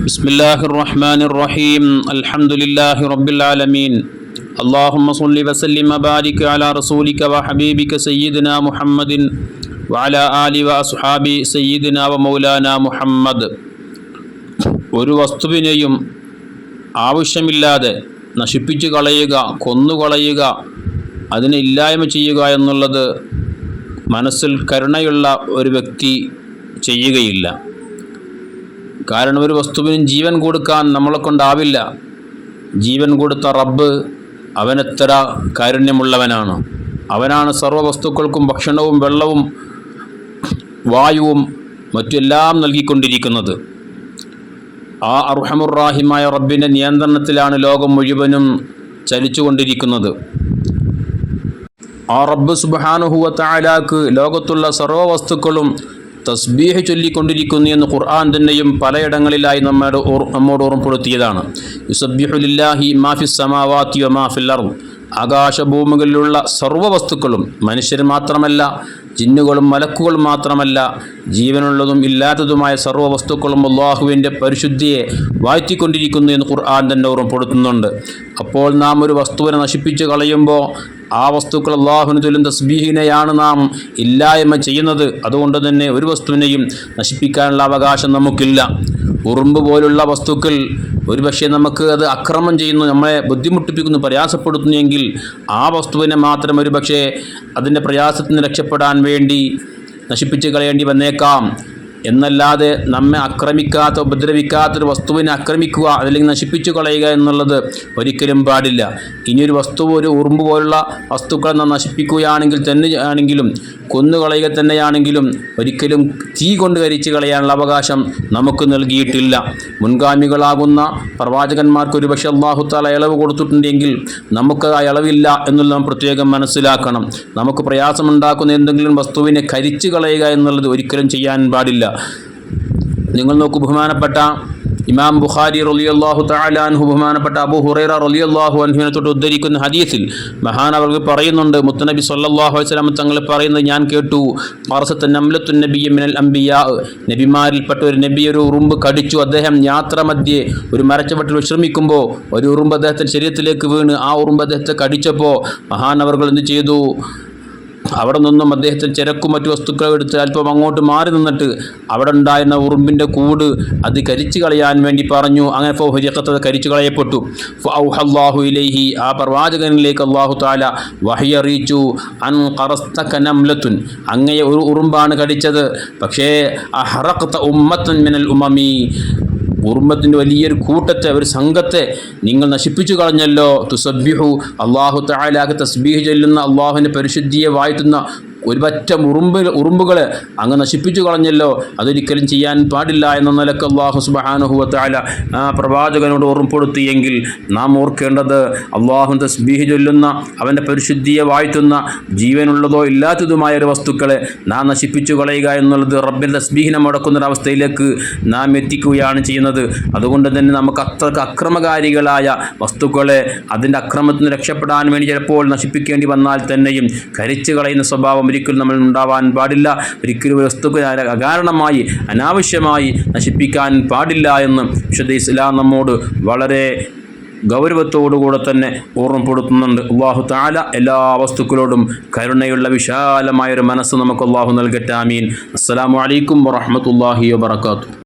بسم الله الرحمن الرحيم الحمد لله رب العالمين اللهم صل وسلم وبارك على رسولك وحبيبك سيدنا محمد وعلى آل وأصحاب سيدنا ومولانا محمد ഒരു വസ്തുവിനെയും ആവശ്യമില്ലാതെ നശിപ്പിച്ചു കളയുക കൊന്നുകളയുക അതിനെ ഇല്ലായ്മ ചെയ്യുക എന്നുള്ളത് മനസ്സിൽ കരുണയുള്ള ഒരു വ്യക്തി ചെയ്യുകയില്ല കാരണം ഒരു വസ്തുവിനും ജീവൻ കൊടുക്കാൻ നമ്മളെ കൊണ്ടാവില്ല. ജീവൻ കൊടുത്ത റബ്ബ് അവനെത്ര കാരുണ്യമുള്ളവനാണ്. അവനാണ് സർവ വസ്തുക്കൾക്കും ഭക്ഷണവും വെള്ളവും വായുവും മറ്റെല്ലാം നൽകിക്കൊണ്ടിരിക്കുന്നത്. ആ അർഹമുറാഹിമായ റബ്ബിന്റെ നിയന്ത്രണത്തിലാണ് ലോകം മുഴുവനും ചലിച്ചുകൊണ്ടിരിക്കുന്നത്. ആ റബ്ബ് സുബാനുഹുവ താലാക്ക് ലോകത്തുള്ള സർവ വസ്തുക്കളും തസ്ബീഹ് ചൊല്ലിക്കൊണ്ടിരിക്കുന്നു എന്ന് ഖുർആൻ തന്നെയും പലയിടങ്ങളിലായി നമ്മോട് നമ്മോട് ഓർമ്മപ്പെടുത്തിയതാണ്. യുസബ്ബിഹുലില്ലാഹി മാഫി സമാവാത്തി മാഫിൽ അർദ്. ആകാശഭൂമികളിലുള്ള സർവ വസ്തുക്കളും മനുഷ്യർ മാത്രമല്ല ജിന്നുകളും മലക്കുകളും മാത്രമല്ല ജീവനുള്ളതും ഇല്ലാത്തതുമായ സർവ വസ്തുക്കളും അള്ളാഹുവിന്റെ പരിശുദ്ധിയെ വാഴ്ത്തിക്കൊണ്ടിരിക്കുന്നു എന്ന് ഖുർആൻ തന്നെ ഓർമ്മപ്പെടുത്തുന്നുണ്ട്. അപ്പോൾ നാം ഒരു വസ്തുവിനെ നശിപ്പിച്ച് കളയുമ്പോൾ ആ വസ്തുക്കൾ അള്ളാഹുവിന് തുല്യം തസ്ബീഹിനെയാണ് നാം ഇല്ലായ്മ ചെയ്യുന്നത്. അതുകൊണ്ട് തന്നെ ഒരു വസ്തുവിനെയും നശിപ്പിക്കാനുള്ള അവകാശം നമുക്കില്ല. ഉറുമ്പ് പോലുള്ള വസ്തുക്കൾ ഒരുപക്ഷെ നമുക്ക് അത് അക്രമം ചെയ്യുന്നു നമ്മളെ ബുദ്ധിമുട്ടിപ്പിക്കുന്നു പ്രയാസപ്പെടുത്തുന്നെങ്കിൽ ആ വസ്തുവിനെ മാത്രം ഒരുപക്ഷെ അതിന്റെ പ്രയാസത്തിന് രക്ഷപ്പെടാൻ വേണ്ടി നശിപ്പിച്ച് കളയേണ്ടി വന്നേക്കാം. എന്നല്ലാതെ നമ്മെ ആക്രമിക്കാത്ത ഉപദ്രവിക്കാത്തൊരു വസ്തുവിനെ ആക്രമിക്കുക അതല്ലെങ്കിൽ നശിപ്പിച്ചു കളയുക എന്നുള്ളത് ഒരിക്കലും പാടില്ല. ഇനിയൊരു വസ്തു ഒരു ഉറുമ്പ് പോലുള്ള വസ്തുക്കളെ നാം നശിപ്പിക്കുകയാണെങ്കിൽ തന്നെ ആണെങ്കിലും കൊന്നുകളയുക തന്നെയാണെങ്കിലും ഒരിക്കലും തീ കൊണ്ട് കരിച്ച് കളയാനുള്ള അവകാശം നമുക്ക് നൽകിയിട്ടില്ല. മുൻഗാമികളാകുന്ന പ്രവാചകന്മാർക്ക് ഒരുപക്ഷെ അള്ളാഹുത്താല ഇളവ് കൊടുത്തിട്ടുണ്ടെങ്കിൽ നമുക്ക് ആ ഇളവില്ല എന്നുള്ളത് നാം പ്രത്യേകം മനസ്സിലാക്കണം. നമുക്ക് പ്രയാസമുണ്ടാക്കുന്ന എന്തെങ്കിലും വസ്തുവിനെ കരിച്ച് കളയുക എന്നുള്ളത് ഒരിക്കലും ചെയ്യാൻ പാടില്ല. നിങ്ങൾ നോക്കൂ ബഹുമാനപ്പെട്ട ഇമാം ബുഖാരി റലിയല്ലാഹു തലാൻഹു ബഹുമാനപ്പെട്ട അബു ഹുറൈറ റലിയല്ലാഹു അൻഹുവിനെ തൊട്ട് ഉദ്ധരിക്കുന്ന ഹദീസിൽ മഹാൻ അവർക്ക് പറയുന്നുണ്ട് മുത്തനബി സല്ലാഹു വസല്ലം തങ്ങൾ പറയുന്നത് ഞാൻ കേട്ടു മറസത്ത് നംലത്തു നബിയ മിനൽ അംബിയാ നബിമാരിൽപ്പെട്ട ഒരു നബി ഒരു ഉറുമ്പ് കടിച്ചു അദ്ദേഹം യാത്ര മധ്യേ ഒരു മരച്ചവട്ടിൽ വിശ്രമിക്കുമ്പോൾ ഒരു ഉറുമ്പ് അദ്ദേഹത്തിന്റെ ശരീരത്തിലേക്ക് വീണ് ആ ഉറുമ്പ് അദ്ദേഹത്തെ കടിച്ചപ്പോൾ മഹാൻ അവർ എന്ത് ചെയ്തു? അവിടെ നിന്നും അദ്ദേഹത്തെ ചിരക്കും മറ്റു വസ്തുക്കളും എടുത്ത് അല്പം അങ്ങോട്ട് മാറി നിന്നിട്ട് അവിടെ ഉണ്ടായിരുന്ന ഉറുമ്പിന്റെ കൂട് അത് കരിച്ചു കളയാൻ വേണ്ടി പറഞ്ഞു. അങ്ങനെ ഫൗഹജക്കത്ത് കരിച്ചു കളയപ്പെട്ടു. ഫൗഹല്ലാഹു ഇലൈഹി. ആ പ്രവാചകനിലേക്ക് അള്ളാഹു താല വഹി അറിയിച്ചു. അൻ കറസ്ത കനംലത്തുൻ അങ്ങയെ ഒരു ഉറുമ്പാണ് കടിച്ചത്. പക്ഷേ അഹറക്ത ഉമ്മത്തുൻ മിനൽ ഉമമി. ഉറുമ്പത്തിന്റെ വലിയൊരു കൂട്ടത്തെ ഒരു സംഘത്തെ നിങ്ങൾ നശിപ്പിച്ചു കളഞ്ഞല്ലോ. തുസബ്യുഹു അള്ളാഹു താലാഖ് തസ്ബീഹ് ചൊല്ലുന്ന അള്ളാഹുവിന്റെ പരിശുദ്ധിയെ വാഴ്ത്തുന്ന ഒരു പറ്റം ഉറുമ്പ് ഉറുമ്പുകൾ അങ്ങ് നശിപ്പിച്ചു കളഞ്ഞല്ലോ. അതൊരിക്കലും ചെയ്യാൻ പാടില്ല എന്ന നിലയ്ക്ക് അള്ളാഹു സുബാനുഹുവത്തായ ആ പ്രവാചകനോട് ഓർമ്മപ്പെടുത്തിയെങ്കിൽ നാം ഓർക്കേണ്ടത് അള്ളാഹു തസ്ബീഹ് ചൊല്ലുന്ന അവന്റെ പരിശുദ്ധിയെ വാഴ്ത്തുന്ന ജീവനുള്ളതോ ഇല്ലാത്തതുമായ ഒരു വസ്തുക്കളെ നാം നശിപ്പിച്ചു കളയുക എന്നുള്ളത് റബ്ബിന്റെ തസ്ബീഹിനെ മുടക്കുന്നൊരവസ്ഥയിലേക്ക് നാം എത്തിക്കുകയാണ് ചെയ്യുന്നത്. അതുകൊണ്ട് തന്നെ നമുക്ക് അത്രയ്ക്ക് അക്രമകാരികളായ വസ്തുക്കളെ അതിന്റെ അക്രമത്തിന് രക്ഷപ്പെടാൻ വേണ്ടി ചിലപ്പോൾ നശിപ്പിക്കേണ്ടി വന്നാൽ തന്നെയും കരിച്ചു കളയുന്ന സ്വഭാവം ഒരിക്കലും നമ്മൾ ഉണ്ടാവാൻ പാടില്ല. ഒരിക്കലും ഒരു വസ്തുക്കൾ അകാരണമായി അനാവശ്യമായി നശിപ്പിക്കാൻ പാടില്ല എന്ന് വിശുദ്ധ ഇസ്ലാം നമ്മോട് വളരെ ഗൗരവത്തോടുകൂടെ തന്നെ ഓർമ്മപ്പെടുത്തുന്നുണ്ട്. അള്ളാഹു താല എല്ലാ വസ്തുക്കളോടും കരുണയുള്ള വിശാലമായൊരു മനസ്സ് നമുക്ക് അള്ളാഹു നൽകട്ടെ. ആമീൻ. അസ്സലാമു അലൈക്കും വറഹമത്തല്ലാഹി വാത്തു